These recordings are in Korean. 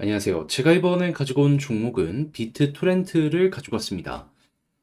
안녕하세요. 제가 이번에 가지고 온 종목은 비트토렌트를 가지고 왔습니다.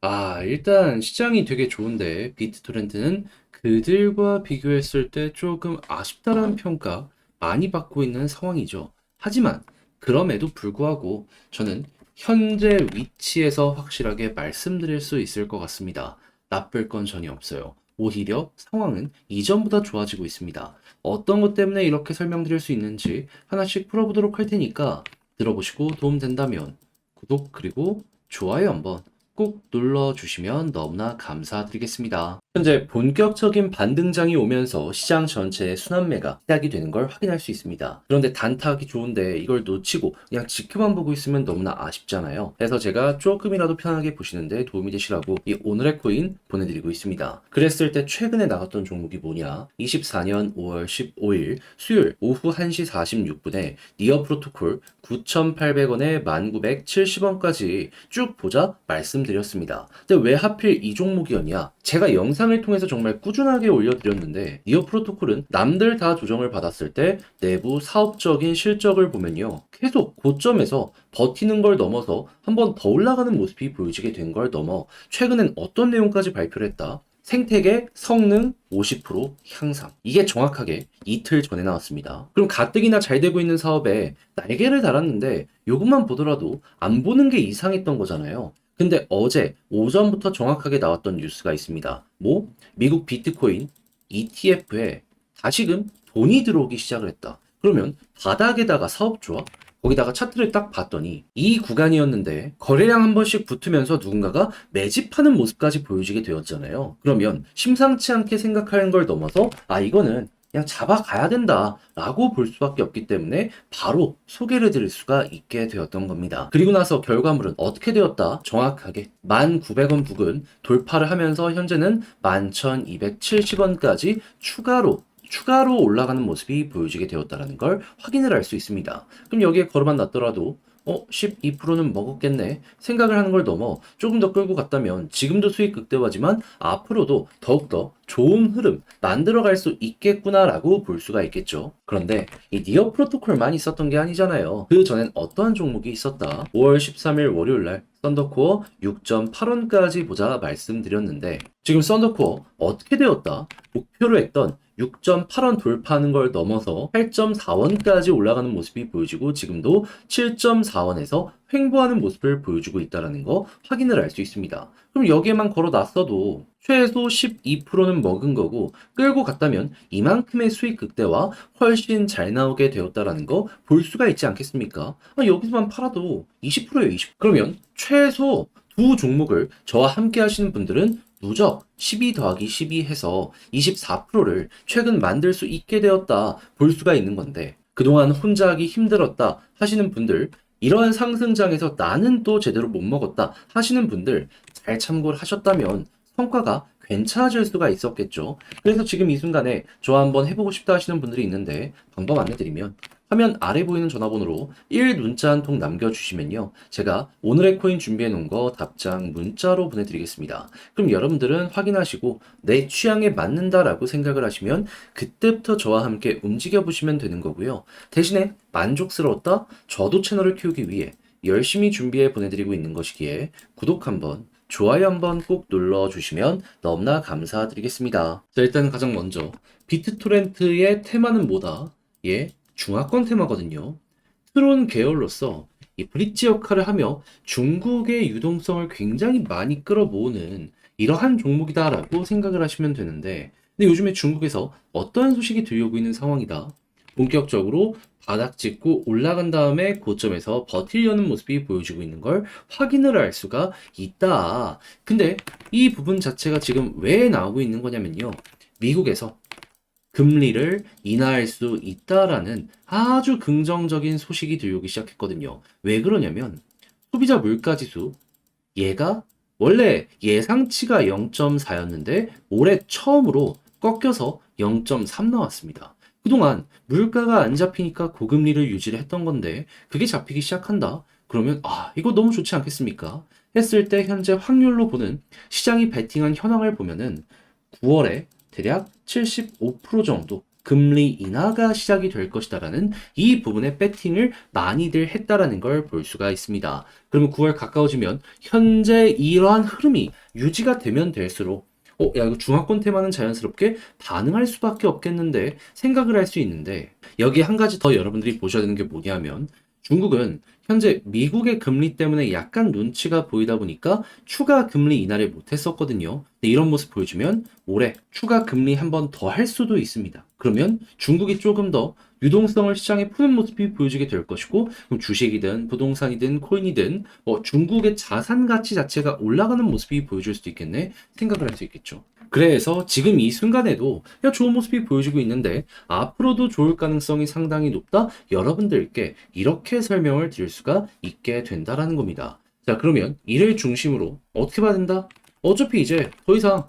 아, 일단 시장이 되게 좋은데 비트토렌트는 그들과 비교했을 때 조금 아쉽다라는 평가 많이 받고 있는 상황이죠. 하지만 그럼에도 불구하고 저는 현재 위치에서 확실하게 말씀드릴 수 있을 것 같습니다. 나쁠 건 전혀 없어요. 오히려 상황은 이전보다 좋아지고 있습니다. 어떤 것 때문에 이렇게 설명드릴 수 있는지 하나씩 풀어보도록 할 테니까 들어보시고 도움된다면 구독 그리고 좋아요 한번 꼭 눌러주시면 너무나 감사드리겠습니다. 현재 본격적인 반등장이 오면서 시장 전체의 순환매가 시작이 되는 걸 확인할 수 있습니다. 그런데 단타하기 좋은데 이걸 놓치고 그냥 지켜만 보고 있으면 너무나 아쉽잖아요. 그래서 제가 조금이라도 편하게 보시는데 도움이 되시라고 이 오늘의 코인 보내드리고 있습니다. 그랬을 때 최근에 나갔던 종목이 뭐냐? 24년 5월 15일 수요일 오후 1시 46분에 니어 프로토콜 9,800원에 1,970원까지 쭉 보자 말씀 드렸습니다. 근데 왜 하필 이 종목이었냐? 제가 영상을 통해서 정말 꾸준하게 올려드렸는데 니어 프로토콜은 남들 다 조정을 받았을 때 내부 사업적인 실적을 보면요. 계속 고점에서 버티는 걸 넘어서 한번 더 올라가는 모습이 보여지게 된 걸 넘어 최근엔 어떤 내용까지 발표를 했다? 생태계 성능 50% 향상. 이게 정확하게 이틀 전에 나왔습니다. 그럼 가뜩이나 잘 되고 있는 사업에 날개를 달았는데 이것만 보더라도 안 보는 게 이상했던 거잖아요. 근데 어제 오전부터 정확하게 나왔던 뉴스가 있습니다. 뭐? 미국 비트코인 ETF에 다시금 돈이 들어오기 시작을 했다. 그러면 바닥에다가 사업 조합? 거기다가 차트를 딱 봤더니 이 구간이었는데 거래량 한 번씩 붙으면서 누군가가 매집하는 모습까지 보여지게 되었잖아요. 그러면 심상치 않게 생각하는 걸 넘어서 아 이거는 그냥 잡아가야 된다 라고 볼 수밖에 없기 때문에 바로 소개를 드릴 수가 있게 되었던 겁니다. 그리고 나서 결과물은 어떻게 되었다? 정확하게 1,900원 부근 돌파를 하면서 현재는 11,270원까지 추가로 추가로 올라가는 모습이 보여지게 되었다는 걸 확인을 할 수 있습니다. 그럼 여기에 걸어만 놨더라도 어, 12%는 먹었겠네 생각을 하는 걸 넘어 조금 더 끌고 갔다면 지금도 수익 극대화지만 앞으로도 더욱더 좋은 흐름 만들어갈 수 있겠구나라고 볼 수가 있겠죠. 그런데 이 니어 프로토콜만 있었던 게 아니잖아요. 그 전엔 어떠한 종목이 있었다. 5월 13일 월요일 날 썬더코어 6.8원까지 보자 말씀드렸는데 지금 썬더코어 어떻게 되었다? 목표로 했던 6.8원 돌파하는 걸 넘어서 8.4원까지 올라가는 모습이 보여지고 지금도 7.4원에서 횡보하는 모습을 보여주고 있다는 거 확인을 할 수 있습니다. 그럼 여기에만 걸어놨어도 최소 12%는 먹은 거고 끌고 갔다면 이만큼의 수익 극대화 훨씬 잘 나오게 되었다라는 거 볼 수가 있지 않겠습니까? 아, 여기서만 팔아도 20%예요, 20%. 그러면 최소 두 종목을 저와 함께 하시는 분들은 누적 12 더하기 12 해서 24%를 최근 만들 수 있게 되었다 볼 수가 있는 건데 그동안 혼자 하기 힘들었다 하시는 분들 이러한 상승장에서 나는 또 제대로 못 먹었다 하시는 분들 잘 참고를 하셨다면 성과가 괜찮아질 수가 있었겠죠. 그래서 지금 이 순간에 저 한번 해보고 싶다 하시는 분들이 있는데 방법 안내드리면 화면 아래 보이는 전화번호로 1 문자 한 통 남겨주시면요. 제가 오늘의 코인 준비해 놓은 거 답장 문자로 보내드리겠습니다. 그럼 여러분들은 확인하시고 내 취향에 맞는다라고 생각을 하시면 그때부터 저와 함께 움직여 보시면 되는 거고요. 대신에 만족스러웠다? 저도 채널을 키우기 위해 열심히 준비해 보내드리고 있는 것이기에 구독 한번 좋아요 한번 꼭 눌러주시면 너무나 감사드리겠습니다. 자, 일단 가장 먼저 비트토렌트의 테마는 뭐다? 예, 중화권 테마거든요. 트론 계열로서 이 브릿지 역할을 하며 중국의 유동성을 굉장히 많이 끌어모으는 이러한 종목이다라고 생각을 하시면 되는데 근데 요즘에 중국에서 어떠한 소식이 들려오고 있는 상황이다. 본격적으로 바닥 찍고 올라간 다음에 고점에서 버틸려는 모습이 보여지고 있는 걸 확인을 할 수가 있다. 근데 이 부분 자체가 지금 왜 나오고 있는 거냐면요. 미국에서 금리를 인하할 수 있다라는 아주 긍정적인 소식이 들려오기 시작했거든요. 왜 그러냐면 소비자 물가 지수 얘가 원래 예상치가 0.4였는데 올해 처음으로 꺾여서 0.3 나왔습니다. 그동안 물가가 안 잡히니까 고금리를 유지를 했던 건데 그게 잡히기 시작한다. 그러면 아 이거 너무 좋지 않겠습니까? 했을 때 현재 확률로 보는 시장이 베팅한 현황을 보면은 9월에 대략 75% 정도 금리 인하가 시작이 될 것이다라는 이 부분에 배팅을 많이들 했다라는 걸 볼 수가 있습니다. 그러면 9월 가까워지면 현재 이러한 흐름이 유지가 되면 될수록 어, 야, 이거 중화권 테마는 자연스럽게 반응할 수밖에 없겠는데 생각을 할 수 있는데 여기 한 가지 더 여러분들이 보셔야 되는 게 뭐냐면 중국은 현재 미국의 금리 때문에 약간 눈치가 보이다 보니까 추가 금리 인하를 못했었거든요. 이런 모습 보여주면 올해 추가 금리 한 번 더 할 수도 있습니다. 그러면 중국이 조금 더 유동성을 시장에 푸는 모습이 보여지게 될 것이고 그럼 주식이든 부동산이든 코인이든 뭐 중국의 자산 가치 자체가 올라가는 모습이 보여줄 수도 있겠네 생각을 할 수 있겠죠. 그래서 지금 이 순간에도 야 좋은 모습이 보여지고 있는데 앞으로도 좋을 가능성이 상당히 높다. 여러분들께 이렇게 설명을 드릴 수가 있게 된다라는 겁니다. 자 그러면 이를 중심으로 어떻게 봐야 된다? 어차피 이제 더 이상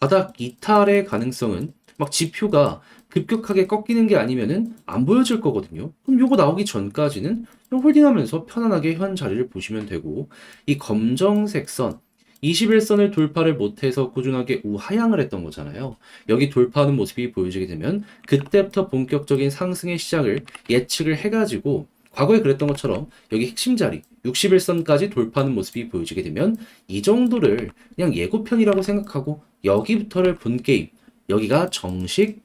바닥 이탈의 가능성은 막 지표가 급격하게 꺾이는 게 아니면은 안 보여질 거거든요. 그럼 요거 나오기 전까지는 홀딩하면서 편안하게 현 자리를 보시면 되고 이 검정색 선 21선을 돌파를 못해서 꾸준하게 우하향을 했던 거잖아요. 여기 돌파하는 모습이 보여지게 되면 그때부터 본격적인 상승의 시작을 예측을 해가지고 과거에 그랬던 것처럼 여기 핵심 자리 61선까지 돌파하는 모습이 보여지게 되면 이 정도를 그냥 예고편이라고 생각하고 여기부터를 본 게임 여기가 정식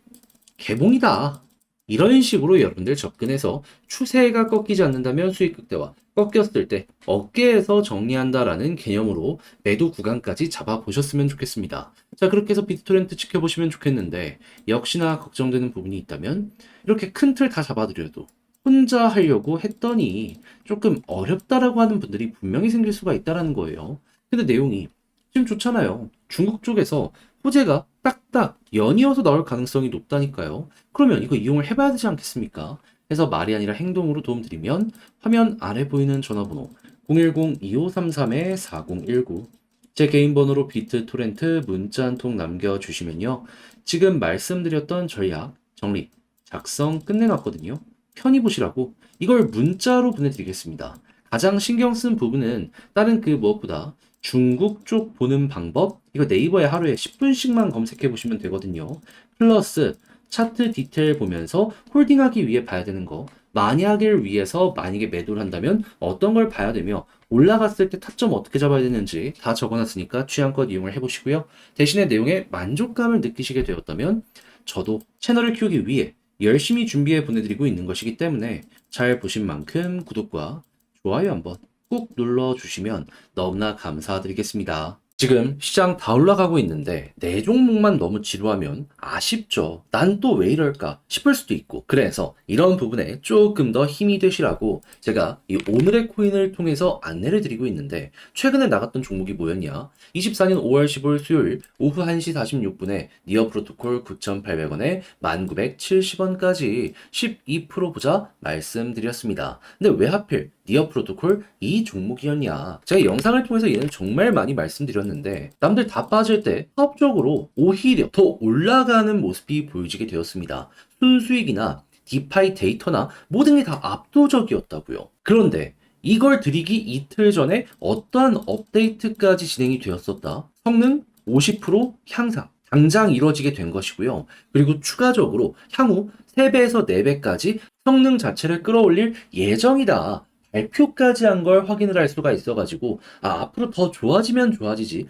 개봉이다. 이런 식으로 여러분들 접근해서 추세가 꺾이지 않는다면 수익 극대화, 꺾였을 때 어깨에서 정리한다라는 개념으로 매도 구간까지 잡아보셨으면 좋겠습니다. 자, 그렇게 해서 비트토렌트 지켜보시면 좋겠는데 역시나 걱정되는 부분이 있다면 이렇게 큰 틀 다 잡아드려도 혼자 하려고 했더니 조금 어렵다라고 하는 분들이 분명히 생길 수가 있다라는 거예요. 근데 내용이 지금 좋잖아요. 중국 쪽에서 호재가 딱딱 연이어서 나올 가능성이 높다니까요. 그러면 이거 이용을 해봐야 되지 않겠습니까? 해서 말이 아니라 행동으로 도움드리면 화면 아래 보이는 전화번호 010-2533-4019 제 개인 번호로 비트 토렌트 문자 한 통 남겨주시면요. 지금 말씀드렸던 전략, 정립, 작성 끝내놨거든요. 편히 보시라고 이걸 문자로 보내드리겠습니다. 가장 신경 쓴 부분은 다른 그 무엇보다 중국 쪽 보는 방법 이거 네이버에 하루에 10분씩만 검색해 보시면 되거든요. 플러스 차트 디테일 보면서 홀딩하기 위해 봐야 되는 거 만약을 위해서 만약에 매도를 한다면 어떤 걸 봐야 되며 올라갔을 때 타점 어떻게 잡아야 되는지 다 적어놨으니까 취향껏 이용을 해보시고요. 대신에 내용에 만족감을 느끼시게 되었다면 저도 채널을 키우기 위해 열심히 준비해 보내드리고 있는 것이기 때문에 잘 보신 만큼 구독과 좋아요 한번 꾹 눌러주시면 너무나 감사드리겠습니다. 지금 시장 다 올라가고 있는데 내 종목만 너무 지루하면 아쉽죠. 난 또 왜 이럴까 싶을 수도 있고 그래서 이런 부분에 조금 더 힘이 되시라고 제가 이 오늘의 코인을 통해서 안내를 드리고 있는데 최근에 나갔던 종목이 뭐였냐 24년 5월 15일 수요일 오후 1시 46분에 니어 프로토콜 9,800원에 1,970원까지 12% 보자 말씀드렸습니다. 근데 왜 하필 니어 프로토콜 이 종목이었냐? 제가 영상을 통해서 얘는 정말 많이 말씀드렸는데 남들 다 빠질 때 합적으로 오히려 더 올라가는 모습이 보여지게 되었습니다. 순수익이나 디파이 데이터나 모든 게 다 압도적이었다고요. 그런데 이걸 드리기 이틀 전에 어떠한 업데이트까지 진행이 되었었다. 성능 50% 향상. 당장 이루어지게 된 것이고요. 그리고 추가적으로 향후 3배에서 4배까지 성능 자체를 끌어올릴 예정이다. 발표까지 한 걸 확인을 할 수가 있어가지고, 아, 앞으로 더 좋아지면 좋아지지,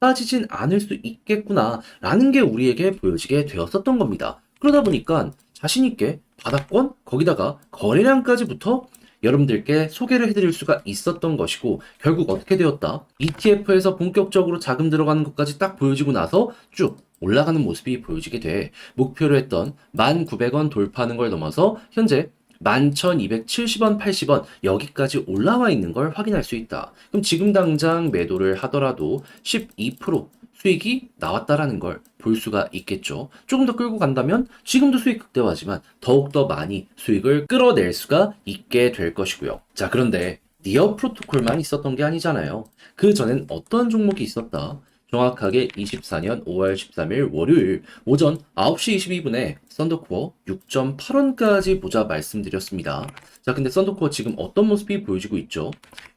나빠지진 않을 수 있겠구나, 라는 게 우리에게 보여지게 되었었던 겁니다. 그러다 보니까 자신 있게 바닥권, 거기다가 거래량까지부터 여러분들께 소개를 해드릴 수가 있었던 것이고, 결국 어떻게 되었다? ETF에서 본격적으로 자금 들어가는 것까지 딱 보여지고 나서 쭉 올라가는 모습이 보여지게 돼, 목표로 했던 1,900원 돌파하는 걸 넘어서 현재 11,270원, 80원 여기까지 올라와 있는 걸 확인할 수 있다. 그럼 지금 당장 매도를 하더라도 12% 수익이 나왔다라는 걸 볼 수가 있겠죠. 조금 더 끌고 간다면 지금도 수익 극대화지만 더욱더 많이 수익을 끌어낼 수가 있게 될 것이고요. 자, 그런데 니어 프로토콜만 있었던 게 아니잖아요. 그 전엔 어떤 종목이 있었다? 정확하게 24년 5월 13일 월요일 오전 9시 22분에 썬더코어 6.8원까지 보자 말씀드렸습니다. 자, 근데 썬더코어 지금 어떤 모습이 보여지고 있죠?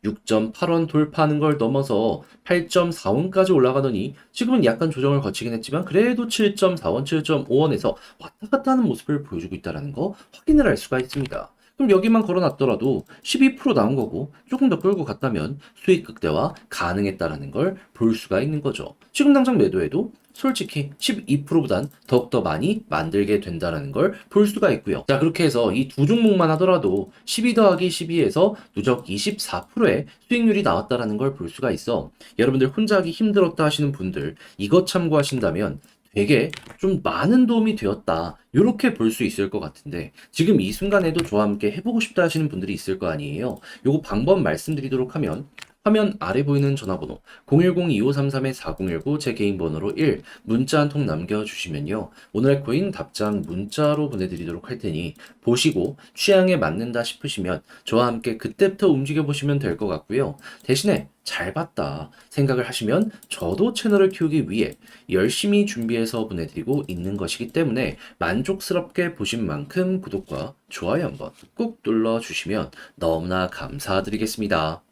6.8원 돌파하는 걸 넘어서 8.4원까지 올라가더니 지금은 약간 조정을 거치긴 했지만 그래도 7.4원, 7.5원에서 왔다 갔다 하는 모습을 보여주고 있다는 거 확인을 할 수가 있습니다. 그럼 여기만 걸어놨더라도 12% 나온 거고 조금 더 끌고 갔다면 수익 극대화 가능했다라는 걸 볼 수가 있는 거죠. 지금 당장 매도해도 솔직히 12%보단 더욱더 많이 만들게 된다는 걸 볼 수가 있고요. 자, 그렇게 해서 이 두 종목만 하더라도 12 더하기 12에서 누적 24%의 수익률이 나왔다라는 걸 볼 수가 있어. 여러분들 혼자 하기 힘들었다 하시는 분들 이것 참고하신다면 되게 좀 많은 도움이 되었다. 이렇게 볼 수 있을 것 같은데 지금 이 순간에도 저와 함께 해보고 싶다 하시는 분들이 있을 거 아니에요. 요거 방법 말씀드리도록 하면 화면 아래 보이는 전화번호 010-2533-4019 제 개인 번호로 1 문자 한 통 남겨주시면요. 오늘의 코인 답장 문자로 보내드리도록 할 테니 보시고 취향에 맞는다 싶으시면 저와 함께 그때부터 움직여 보시면 될 것 같고요. 대신에 잘 봤다 생각을 하시면 저도 채널을 키우기 위해 열심히 준비해서 보내드리고 있는 것이기 때문에 만족스럽게 보신 만큼 구독과 좋아요 한번 꾹 눌러주시면 너무나 감사드리겠습니다.